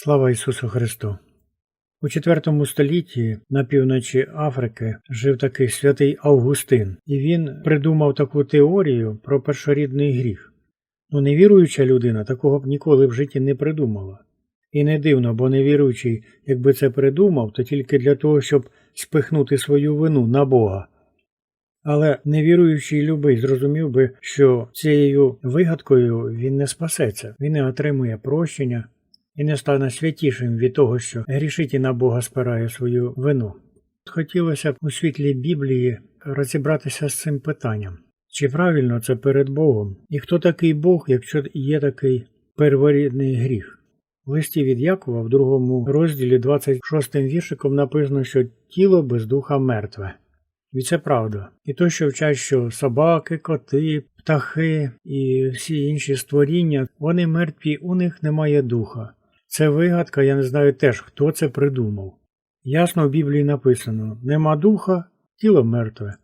Слава Ісусу Христу! У IV столітті на півночі Африки жив такий святий Августин, і він придумав таку теорію про першорідний гріх. Ну, невіруюча людина такого б ніколи в житті не придумала. І не дивно, бо невіруючий, якби це придумав, то тільки для того, щоб спихнути свою вину на Бога. Але невіруючий любий зрозумів би, що цією вигадкою він не спасеться, він не отримує прощення і не стане святішим від того, що грішить і на Бога спирає свою вину. Хотілося б у світлі Біблії розібратися з цим питанням. Чи правильно це перед Богом? І хто такий Бог, якщо є такий перворідний гріх? В листі від Якова в другому розділі 26 віршиком написано, що тіло без духа мертве. І це правда. І то, що вчать, що собаки, коти, птахи і всі інші створіння, вони мертві, у них немає духа. Це вигадка, я не знаю теж, хто це придумав. Ясно в Біблії написано: нема духа, тіло мертве.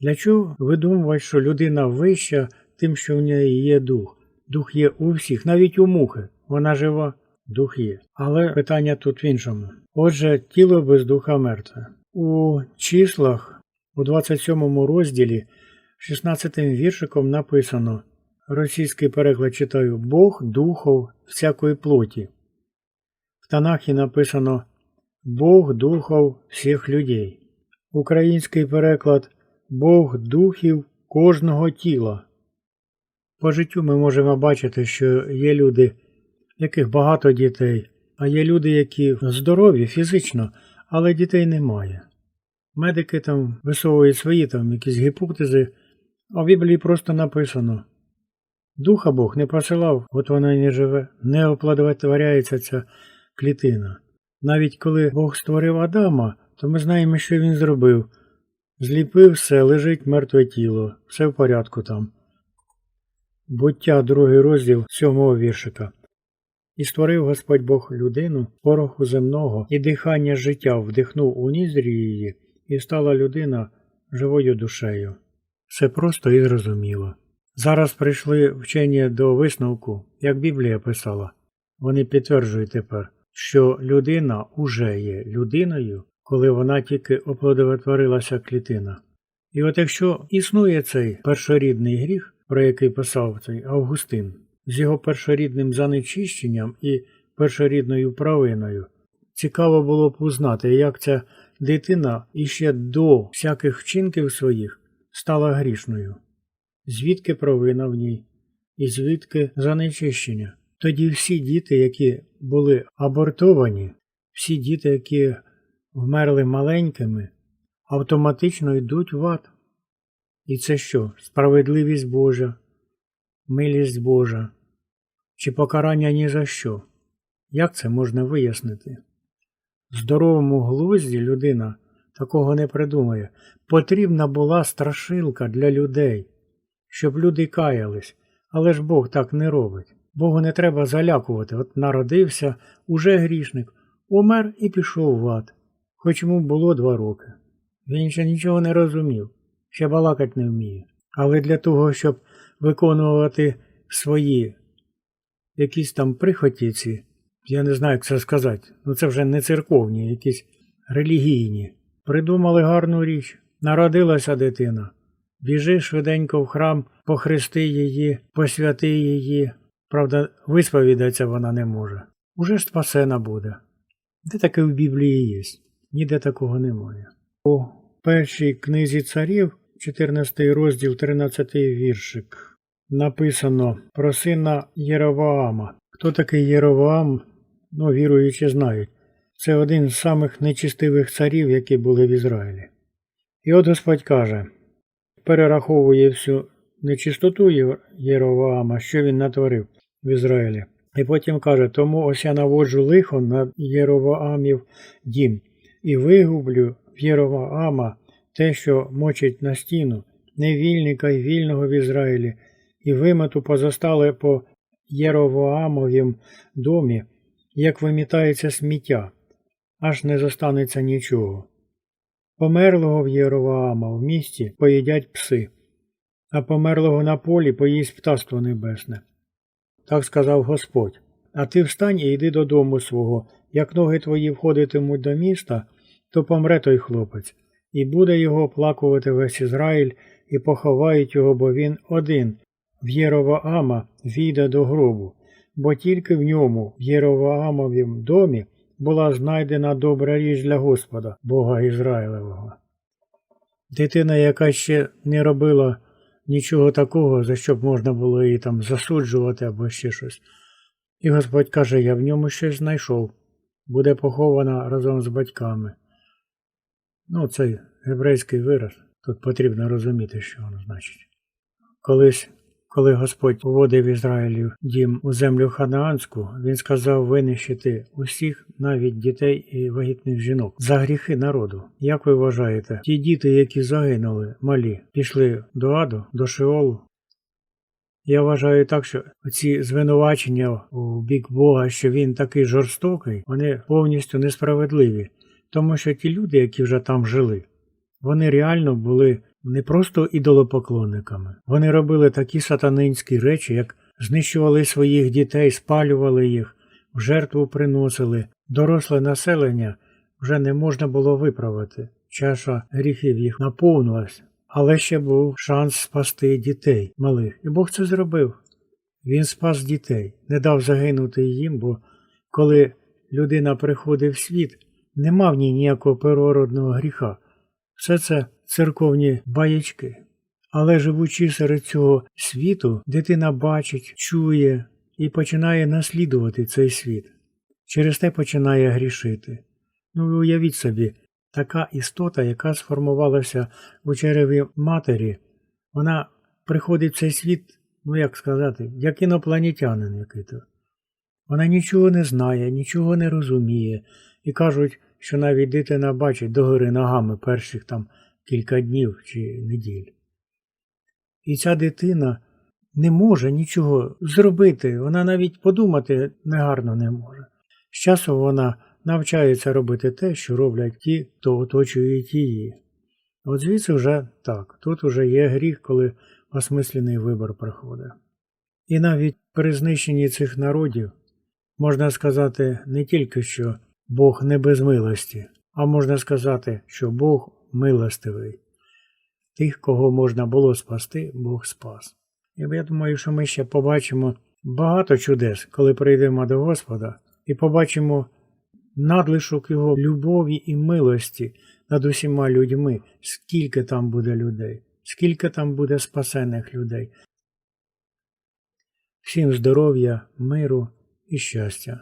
Для чого видумувати, що людина вища тим, що в неї є дух? Дух є у всіх, навіть у мухи. Вона жива, дух є. Але питання тут в іншому. Отже, тіло без духа мертве. У числах у 27 розділі 16 віршиком написано російський переклад читаю Бог духов всякої плоті. В Танахі написано Бог духов всіх людей. Український переклад Бог духів кожного тіла. По життю ми можемо бачити, що є люди, яких багато дітей, а є люди, які здорові фізично, але дітей немає. Медики там висовують свої там якісь гіпотези, а в Біблії просто написано Духа Бог не посилав, от вона й не живе, не оплодотворяється ця клітина. Навіть коли Бог створив Адама, то ми знаємо, що він зробив. Зліпив все, лежить мертве тіло, все в порядку там. Буття, другий розділ сьомого віршика. І створив Господь Бог людину, пороху земного, і дихання життя вдихнув у ніздрі її, і стала людина живою душею. Все просто і зрозуміло. Зараз прийшли вчені до висновку, як Біблія писала. Вони підтверджують тепер, що людина уже є людиною, коли вона тільки оплодотворилася клітина. І от якщо існує цей першорідний гріх, про який писав цей Августин, з його першорідним занечищенням і першорідною провиною, цікаво було б узнати, як ця дитина іще до всяких вчинків своїх стала грішною, звідки провина в ній, і звідки занечищення. Тоді всі діти, які були абортовані, всі діти, які вмерли маленькими, автоматично йдуть в ад. І це що? Справедливість Божа, милість Божа, чи покарання ні за що? Як це можна вияснити? Здоровому глузді людина такого не придумає. Потрібна була страшилка для людей, щоб люди каялись, але ж Бог так не робить. Богу не треба залякувати. От народився, уже грішник, умер і пішов в ад, хоч йому було два роки. Він ще нічого не розумів, ще балакать не вміє. Але для того, щоб виконувати свої якісь там прихотіці, я не знаю, як це сказати, ну це вже не церковні, якісь релігійні. Придумали гарну річ. Народилася дитина. Біжи швиденько в храм, похрести її, посвяти її. Правда, висповідатися вона не може. Уже ж спасена буде. Де таке в Біблії є? Ніде такого немає. У першій книзі царів, 14 розділ, 13 віршик, написано про сина Єровоама. Хто такий Єровоам, ну, віруючі знають. Це один з самих нечистивих царів, які були в Ізраїлі. І от Господь каже, перераховує всю нечистоту Єровоама, що він натворив в Ізраїлі. І потім каже, тому ось я наводжу лихо на Єровоамів дім, і вигублю в Єровоама те, що мочить на стіну, невільника й вільного в Ізраїлі, і вимету позастали по Єровоамовім домі, як вимітається сміття, аж не зостанеться нічого. Померлого в Єровоама в місті поїдять пси, а померлого на полі поїсть птаство небесне. Так сказав Господь. А ти встань і йди додому свого. Як ноги твої входитимуть до міста, то помре той хлопець, і буде його оплакувати весь Ізраїль, і поховають його, бо він один, в Єровоама війде до гробу, бо тільки в ньому, в Єровоамовім домі, була знайдена добра річ для Господа, Бога Ізраїлевого. Дитина, яка ще не робила нічого такого, за що б можна було її там засуджувати або ще щось. І Господь каже, я в ньому щось знайшов, буде похована разом з батьками. Ну, цей гебрейський вираз, тут потрібно розуміти, що воно значить. Колись, коли Господь поводив Ізраїлю дім у землю ханаанську, він сказав винищити усіх, навіть дітей і вагітних жінок, за гріхи народу. Як ви вважаєте, ті діти, які загинули, малі, пішли до аду, до Шеолу? Я вважаю так, що ці звинувачення у бік Бога, що він такий жорстокий, вони повністю несправедливі, тому що ті люди, які вже там жили, вони реально були не просто ідолопоклонниками. Вони робили такі сатанинські речі, як знищували своїх дітей, спалювали їх, в жертву приносили. Доросле населення вже не можна було виправити. Чаша гріхів їх наповнилась, але ще був шанс спасти дітей малих. І Бог це зробив. Він спас дітей, не дав загинути їм, бо коли людина приходить в світ, нема в ній ніякого первородного гріха. Все це церковні баячки. Але живучи серед цього світу, дитина бачить, чує і починає наслідувати цей світ. Через те починає грішити. Ну уявіть собі, така істота, яка сформувалася у череві матері, вона приходить в цей світ, ну як сказати, як інопланетянин який-то. Вона нічого не знає, нічого не розуміє, і кажуть, що навіть дитина бачить догори ногами перших там кілька днів чи неділь. І ця дитина не може нічого зробити, вона навіть подумати негарно не може. З часу вона навчається робити те, що роблять ті, хто оточують її. От звідси вже так, тут вже є гріх, коли осмислений вибор проходить. І навіть при знищенні цих народів можна сказати не тільки, що Бог не без милості, а можна сказати, що Бог милостивий. Тих, кого можна було спасти, Бог спас. І я думаю, що ми ще побачимо багато чудес, коли прийдемо до Господа, і побачимо надлишок Його любові і милості над усіма людьми, скільки там буде людей, скільки там буде спасених людей. Всім здоров'я, миру і щастя.